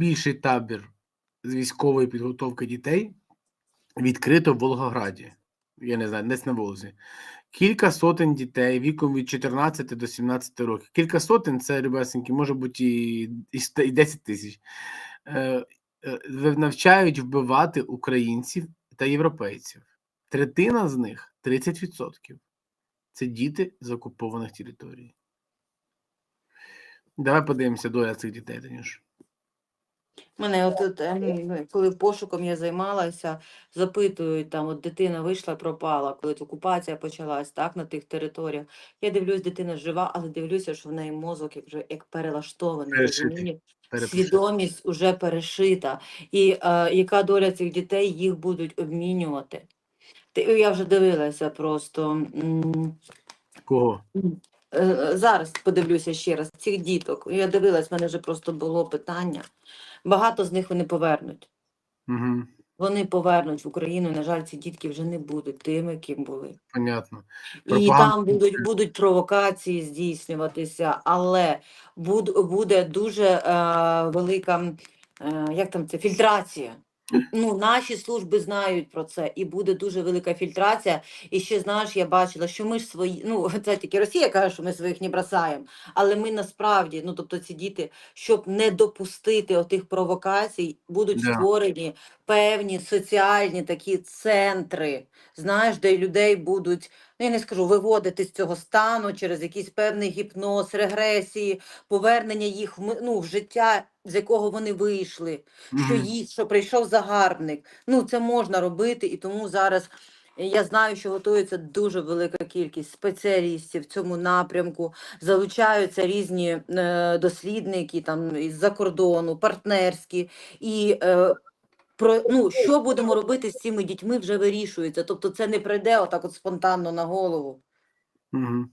Найбільший табір з військової підготовки дітей відкрито в Волгограді. Я не знаю, десь на Волзі. Кілька сотень дітей віком від 14 до 17 років. Кілька сотень це ребесеньки, може бути і, і, і 10 тисяч. Е, е, навчають вбивати українців та європейців. Третина з них 30%. Це діти з окупованих територій. Давай подивимося доля цих дітей, Танюш. Мене от, от ем, коли пошуком я займалася, запитують там, от дитина вийшла, пропала, коли окупація почалась, так, на тих територіях. Я дивлюсь, дитина жива, але дивлюся, що в неї мозок як вже як перелаштований, Перешитий. Свідомість уже перешита. І е, яка доля цих дітей їх будуть обмінювати? Ти, я вже дивилася просто. Кого? Е, Зараз подивлюся ще раз цих діток. Я дивилась, в мене вже просто було питання. Багато з них вони повернуть. Угу. Вони повернуть в Україну. На жаль, ці дітки вже не будуть тими, ким були. Понятно. І там будуть, будуть провокації здійснюватися, але буде дуже е, велика е, як там це, фільтрація. Ну, наші служби знають про це, і буде дуже велика фільтрація. І ще знаєш, я бачила, що ми ж свої, ну це тільки Росія каже, що ми своїх не бросаємо. Але ми насправді, ну тобто ці діти, щоб не допустити отих провокацій, будуть Да. створені певні соціальні такі центри, знаєш, де людей будуть, ну я не скажу, виводити з цього стану через якийсь певний гіпноз, регресії, повернення їх в, ну, в життя, з якого вони вийшли що їсть, що прийшов загарбник. Ну, це можна робити, і тому зараз е, я знаю, що готується дуже велика кількість спеціалістів в цьому напрямку. Залучаються різні е, дослідники там із-за кордону, партнерські і. Е, про ну що будемо робити з цими дітьми вже вирішується. Тобто це не прийде отак от спонтанно на голову. Мгм.